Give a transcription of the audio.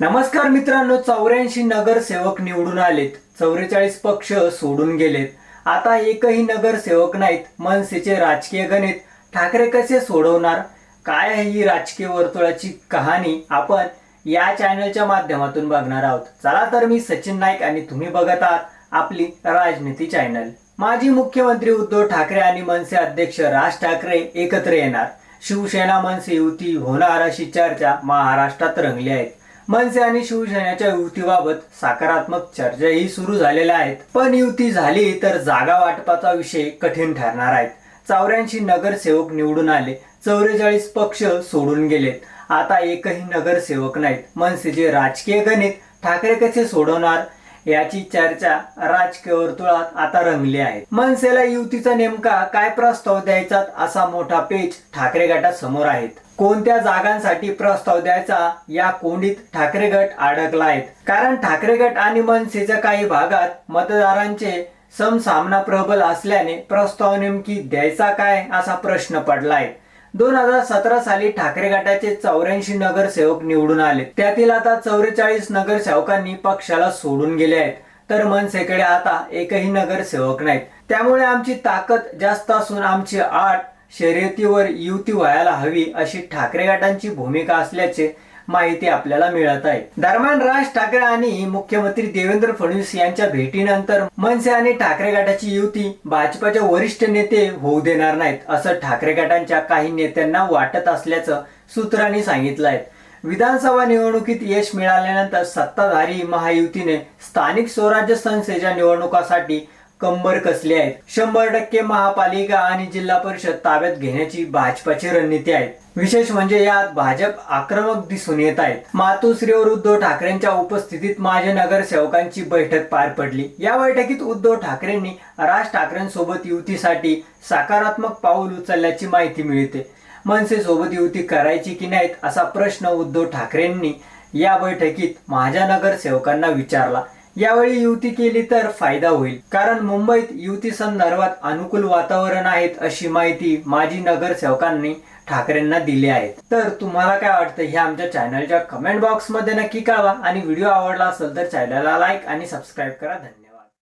नमस्कार मित्रांनो चौऱ्याऐंशी नगरसेवक निवडून आलेत. चौवेचाळीस पक्ष सोडून गेलेत. आता एकही नगरसेवक नाहीत मनसेचे राजकीय गणित. ठाकरे कसे सोडवणार? काय आहे ही राजकीय वर्तुळाची कहाणी? आपण या चॅनलच्या माध्यमातून बघणार आहोत. चला तर मी सचिन नाईक आणि तुम्ही बघत आहात आपली राजनीती चॅनल. माजी मुख्यमंत्री उद्धव ठाकरे आणि मनसे अध्यक्ष राज ठाकरे एकत्र येणार. शिवसेना मनसे युती होणार अशी चर्चा महाराष्ट्रात रंगली आहेत मनसे आणि शिवसेनेच्या युतीबाबत सकारात्मक चर्चाही सुरू झालेल्या आहेत. पण युती झाली तर जागा वाटपाचा विषय कठीण ठरणार आहेत. चौऱ्याऐंशी नगरसेवक निवडून आले. चौवेचाळीस पक्ष सोडून गेलेत. आता एकही नगरसेवक नाहीत. मनसेचे राजकीय गणित ठाकरे कसे सोडवणार याची चर्चा राजकीय वर्तुळात आता रंगली आहे. मनसेला युतीचा नेमका काय प्रस्ताव द्यायचा असा मोठा पेच ठाकरे गटासमोर आहेत. कोणत्या जागांसाठी प्रस्ताव द्यायचा या कोंडीत ठाकरे गट अडकला आहेत कारण ठाकरे गट आणि मनसेच्या काही भागात मतदारांचे समसामना प्रबल असल्याने प्रस्ताव नेमकी द्यायचा काय असा प्रश्न पडला आहे दोन हजार सतरा साली ठाकरे गटाचे चौऱ्याऐंशी नगरसेवक निवडून आले. त्यातील आता चौवेचाळीस नगरसेवकांनी पक्षाला सोडून गेले आहेत. तर मनसेकडे आता एकही नगरसेवक नाहीत. त्यामुळे आमची ताकद जास्त असून आमची आठ शर्यतीवर युती व्हायला हवी अशी ठाकरे गटांची भूमिका असल्याचे माहिती आपल्याला मिळत आहे. दरम्यान राज ठाकरे आणि मुख्यमंत्री देवेंद्र फडणवीस यांच्या भेटीनंतर मनसे आणि ठाकरे गटाची युती भाजपाचे वरिष्ठ नेते होऊ देणार नाहीत असं ठाकरे गटांच्या काही नेत्यांना वाटत असल्याचं सूत्रांनी सांगितलं आहे. विधानसभा निवडणुकीत यश मिळाल्यानंतर सत्ताधारी महायुतीने स्थानिक स्वराज्य संस्थेच्या निवडणुकासाठी कंबर कसले आहेत? शंभर टक्के महापालिका आणि जिल्हा परिषद ताब्यात घेण्याची भाजपाची रणनीती आहे. विशेष म्हणजे यात भाजप आक्रमक दिसून येत आहेत. मातोश्रीवर उद्धव ठाकरेंच्या उपस्थितीत माझे नगरसेवकांची बैठक पार पडली. या बैठकीत उद्धव ठाकरेंनी राज ठाकरेंसोबत युतीसाठी सकारात्मक पाऊल उचलल्याची माहिती मिळते. मनसे सोबत युती करायची की नाहीत असा प्रश्न उद्धव ठाकरेंनी या बैठकीत माझ्या नगरसेवकांना विचारला. यावेळी युती केली तर फायदा होईल. कारण मुंबईत युती संदर्भात अनुकूल वातावरण आहेत अशी माहिती माजी नगरसेवकांनी ठाकरेंना दिली आहे. तर तुम्हाला काय वाटतं हे आमच्या चॅनलच्या कमेंट बॉक्समध्ये नक्की कळवा आणि व्हिडिओ आवडला असेल तर चॅनलला लाईक आणि सबस्क्राईब करा. धन्यवाद.